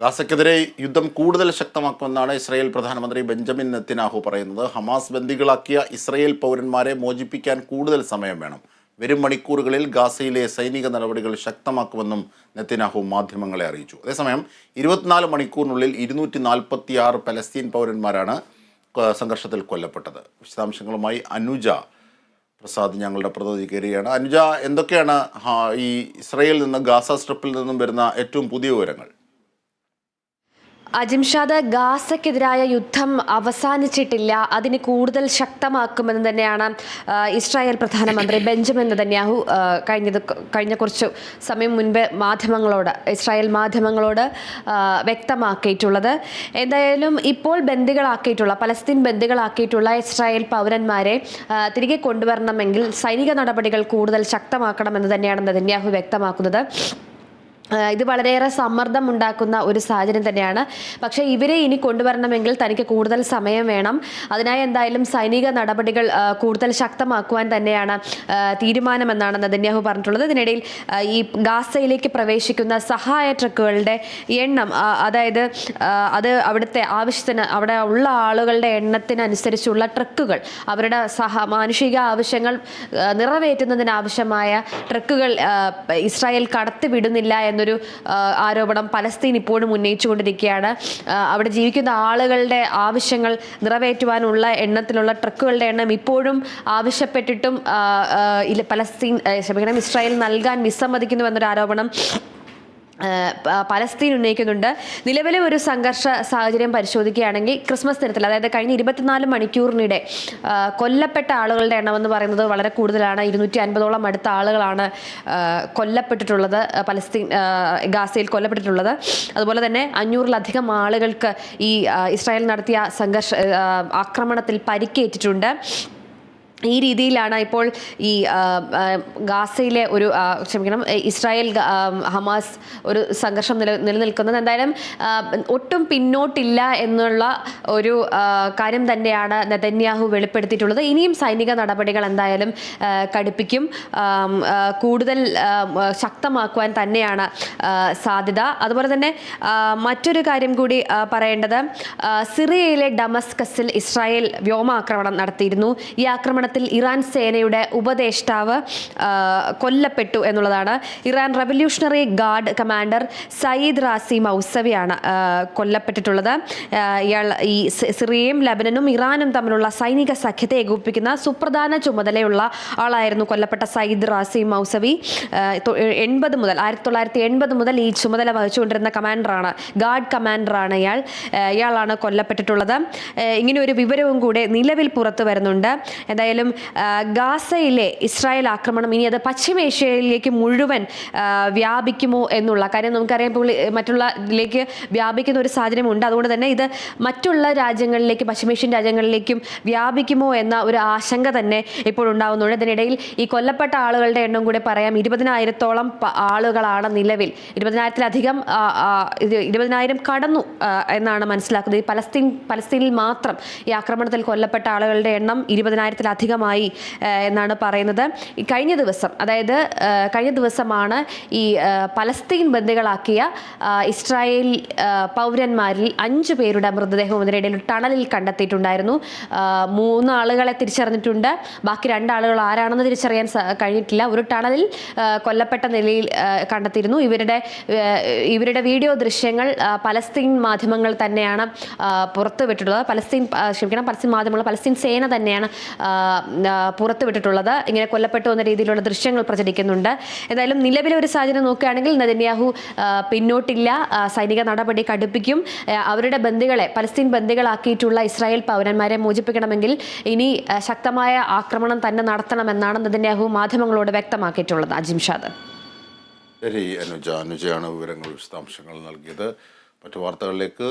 ഗാസയ്ക്കെതിരെ യുദ്ധം കൂടുതൽ ശക്തമാക്കുമെന്നാണ് ഇസ്രായേൽ പ്രധാനമന്ത്രി ബെഞ്ചമിൻ നെത്തിനാഹു പറയുന്നത്. ഹമാസ് ബന്ദികളാക്കിയ ഇസ്രായേൽ പൗരന്മാരെ മോചിപ്പിക്കാൻ കൂടുതൽ സമയം വേണം. വരും മണിക്കൂറുകളിൽ ഗാസയിലെ സൈനിക നടപടികൾ ശക്തമാക്കുമെന്നും നെത്തിനാഹു മാധ്യമങ്ങളെ അറിയിച്ചു. അതേസമയം ഇരുപത്തിനാല് മണിക്കൂറിനുള്ളിൽ ഇരുന്നൂറ്റി നാൽപ്പത്തി ആറ് പലസ്തീൻ പൗരന്മാരാണ് സംഘർഷത്തിൽ കൊല്ലപ്പെട്ടത്. വിശദാംശങ്ങളുമായി അനുജ പ്രസാദ് ഞങ്ങളുടെ പ്രതിനിധി കയറിയാണ് അനുജ എന്തൊക്കെയാണ് ഈ ഇസ്രായേലിൽ നിന്ന് ഗാസ സ്ട്രിപ്പിൽ നിന്നും വരുന്ന ഏറ്റവും പുതിയ വിവരങ്ങൾ? അജിംഷാദ് ഗാസക്കെതിരായ യുദ്ധം അവസാനിച്ചിട്ടില്ല. അതിന് കൂടുതൽ ശക്തമാക്കുമെന്ന് തന്നെയാണ് ഇസ്രായേൽ പ്രധാനമന്ത്രി ബെഞ്ചമിൻ നെതന്യാഹു കഴിഞ്ഞത് കഴിഞ്ഞ കുറച്ച് സമയം മുൻപ് മാധ്യമങ്ങളോട് ഇസ്രായേൽ മാധ്യമങ്ങളോട് വ്യക്തമാക്കിയിട്ടുള്ളത്. എന്തായാലും ഇപ്പോൾ ബന്ദികളാക്കിയിട്ടുള്ള പലസ്തീൻ ബന്ദികളാക്കിയിട്ടുള്ള ഇസ്രായേൽ പൗരന്മാരെ തിരികെ കൊണ്ടുവരണമെങ്കിൽ സൈനിക നടപടികൾ കൂടുതൽ ശക്തമാക്കണമെന്ന് തന്നെയാണ് നെതന്യാഹു വ്യക്തമാക്കുന്നത്. ഇത് വളരെയേറെ സമ്മർദ്ദം ഉണ്ടാക്കുന്ന ഒരു സാഹചര്യം തന്നെയാണ്. പക്ഷേ ഇവരെ ഇനി കൊണ്ടുവരണമെങ്കിൽ തനിക്ക് കൂടുതൽ സമയം വേണം. അതിനായി എന്തായാലും സൈനിക നടപടികൾ കൂടുതൽ ശക്തമാക്കുവാൻ തന്നെയാണ് തീരുമാനമെന്നാണ് നദന്യാഹു പറഞ്ഞിട്ടുള്ളത്. ഇതിനിടയിൽ ഈ ഗാസയിലേക്ക് പ്രവേശിക്കുന്ന സഹായ ട്രക്കുകളുടെ എണ്ണം അതായത് അത് അവിടുത്തെ ആവശ്യത്തിന് അവിടെ ഉള്ള ആളുകളുടെ എണ്ണത്തിനനുസരിച്ചുള്ള ട്രക്കുകൾ അവരുടെ സഹ മാനുഷിക ആവശ്യങ്ങൾ നിറവേറ്റുന്നതിനാവശ്യമായ ട്രക്കുകൾ ഇസ്രായേൽ കടത്തിവിടുന്നില്ല എന്നൊരു ആരോപണം പലസ്തീൻ ഇപ്പോഴും ഉന്നയിച്ചുകൊണ്ടിരിക്കുകയാണ്. അവിടെ ജീവിക്കുന്ന ആളുകളുടെ ആവശ്യങ്ങൾ നിറവേറ്റുവാനുള്ള എണ്ണത്തിലുള്ള ട്രക്കുകളുടെ എണ്ണം ഇപ്പോഴും ആവശ്യപ്പെട്ടിട്ടും പലസ്തീൻ ക്ഷമിക്കണം ഇസ്രായേൽ നൽകാൻ വിസമ്മതിക്കുന്നു എന്നൊരു ആരോപണം പലസ്തീൻ ഉന്നയിക്കുന്നുണ്ട്. നിലവിലെ ഒരു സംഘർഷ സാഹചര്യം പരിശോധിക്കുകയാണെങ്കിൽ ക്രിസ്മസ് ദിനത്തിൽ അതായത് കഴിഞ്ഞ ഇരുപത്തിനാല് മണിക്കൂറിനിടെ കൊല്ലപ്പെട്ട ആളുകളുടെ എണ്ണം എന്ന് പറയുന്നത് വളരെ കൂടുതലാണ്. ഇരുന്നൂറ്റി അൻപതോളം അടുത്ത ആളുകളാണ് കൊല്ലപ്പെട്ടിട്ടുള്ളത് പലസ്തീൻ ഗാസയിൽ കൊല്ലപ്പെട്ടിട്ടുള്ളത്. അതുപോലെ തന്നെ അഞ്ഞൂറിലധികം ആളുകൾക്ക് ഈ ഇസ്രായേൽ നടത്തിയ സംഘർഷ ആക്രമണത്തിൽ പരിക്കേറ്റിട്ടുണ്ട്. ഈ രീതിയിലാണ് ഇപ്പോൾ ഈ ഗാസയിലെ ഒരു ക്ഷമിക്കണം ഇസ്രായേൽ ഹമാസ് ഒരു സംഘർഷം നില നിലനിൽക്കുന്നത്. എന്തായാലും ഒട്ടും പിന്നോട്ടില്ല എന്നുള്ള ഒരു കാര്യം തന്നെയാണ് നെതന്യാഹു വെളിപ്പെടുത്തിയിട്ടുള്ളത്. ഇനിയും സൈനിക നടപടികൾ എന്തായാലും കടുപ്പിക്കും കൂടുതൽ ശക്തമാക്കുവാൻ തന്നെയാണ് സാധ്യത. അതുപോലെ തന്നെ മറ്റൊരു കാര്യം കൂടി പറയേണ്ടത് സിറിയയിലെ ഡമസ്കസിൽ ഇസ്രായേൽ വ്യോമാക്രമണം നടത്തിയിരുന്നു. ഈ ആക്രമണത്തിൽ ഇറാൻ സേനയുടെ ഉപദേഷ്ടാവ് കൊല്ലപ്പെട്ടു എന്നുള്ളതാണ്. Iran revolutionary guard commander Sayyid Razi മൗസവിയാണ് കൊല്ലപ്പെട്ടിട്ടുള്ളത്. ഇയാൾ ഈ സിറിയയും ലബനനും ഇറാനും തമ്മിലുള്ള സൈനിക സഖ്യത്തെ ഏകോപിപ്പിക്കുന്ന സുപ്രധാന ചുമതലയുള്ള ആളായിരുന്നു കൊല്ലപ്പെട്ട സയ്യിദ് റാസി മൗസവി. എൺപത് മുതൽ ആയിരത്തി തൊള്ളായിരത്തി എൺപത് മുതൽ ഈ ചുമതല വഹിച്ചുകൊണ്ടിരുന്ന കമാൻഡറാണ് ഗാർഡ് കമാൻഡറാണ് ഇയാൾ. ഇയാളാണ് കൊല്ലപ്പെട്ടിട്ടുള്ളത്. ഇങ്ങനെ ഒരു വിവരവും കൂടെ നിലവിൽ പുറത്തു വരുന്നുണ്ട്. എന്തായാലും ആ, ഗാസയിലെ ഇസ്രായേൽ ആക്രമണം ഇനി അത് പശ്ചിമേഷ്യയിലേക്ക് മുഴുവൻ വ്യാപിക്കുമോ എന്നുള്ള കാര്യം നമുക്കറിയാം. ഇപ്പോൾ മറ്റുള്ള ഇതിലേക്ക് വ്യാപിക്കുന്ന ഒരു സാഹചര്യമുണ്ട്. അതുകൊണ്ട് തന്നെ ഇത് മറ്റുള്ള രാജ്യങ്ങളിലേക്ക് പശ്ചിമേഷ്യൻ രാജ്യങ്ങളിലേക്കും വ്യാപിക്കുമോ എന്ന ഒരു ആശങ്ക തന്നെ ഇപ്പോൾ ഉണ്ടാകുന്നുണ്ട് അതിനിടയിൽ ഈ കൊല്ലപ്പെട്ട ആളുകളുടെ എണ്ണം കൂടെ പറയാം. ഇരുപതിനായിരത്തോളം ആളുകളാണ് നിലവിൽ. ഇരുപതിനായിരത്തിലധികം ഇരുപതിനായിരം കടന്നു എന്നാണ് മനസ്സിലാക്കുന്നത്. ഈ പലസ്തീൻ പലസ്തീനിൽ മാത്രം ഈ ആക്രമണത്തിൽ കൊല്ലപ്പെട്ട ആളുകളുടെ എണ്ണം ഇരുപതിനായിരത്തിലധികമായി ആ, എന്നാണ് പറയുന്നത്. കഴിഞ്ഞ ദിവസം അതായത് കഴിഞ്ഞ ദിവസമാണ് ഈ പലസ്തീൻ ബന്ദികളാക്കിയ ഇസ്രായേൽ പൗരന്മാരിൽ അഞ്ചു പേരുടെ മൃതദേഹം ഇതിനിടയിൽ ടണലിൽ കണ്ടെത്തിയിട്ടുണ്ടായിരുന്നു. മൂന്ന് ആളുകളെ തിരിച്ചറിഞ്ഞിട്ടുണ്ട്. ബാക്കി രണ്ടാളുകൾ ആരാണെന്ന് തിരിച്ചറിയാൻ കഴിഞ്ഞിട്ടില്ല. ഒരു ടണലിൽ കൊല്ലപ്പെട്ട നിലയിൽ കണ്ടെത്തിയിരുന്നു. ഇവരുടെ ഇവരുടെ വീഡിയോ ദൃശ്യങ്ങൾ പലസ്തീൻ മാധ്യമങ്ങൾ തന്നെയാണ് പുറത്തുവിട്ടിട്ടുള്ളത്. പലസ്തീൻ ക്ഷമിക്കണം പലസ്തീൻ മാധ്യമങ്ങൾ പലസ്തീൻ സേന തന്നെയാണ് പുറത്തുവിട്ടിട്ടുള്ളത്. ഇങ്ങനെ കൊല്ലപ്പെട്ടു എന്ന രീതിയിലുള്ള ദൃശ്യങ്ങൾ പ്രചരിക്കുന്നുണ്ട്. എന്തായാലും നിലവിലെ ഒരു സാഹചര്യം നോക്കുകയാണെങ്കിൽ നദന്യാഹു പിന്നോട്ടില്ല. സൈനിക നടപടി കടുപ്പിക്കും. അവരുടെ ബന്ദികളെ പലസ്തീൻ ബന്ദികളാക്കിയിട്ടുള്ള ഇസ്രായേൽ പൗരന്മാരെ മോചിപ്പിക്കണമെങ്കിൽ ഇനി ശക്തമായ ആക്രമണം തന്നെ നടത്തണമെന്നാണ് നദന്യാഹു മാധ്യമങ്ങളോട് വ്യക്തമാക്കിയിട്ടുള്ളത്. അജിംഷാദ് ശരി അനുജ. അനുജയാണ് വിവരങ്ങൾ വിശദാംശങ്ങൾ നൽകിയത്. മറ്റു വാർത്തകളിലേക്ക്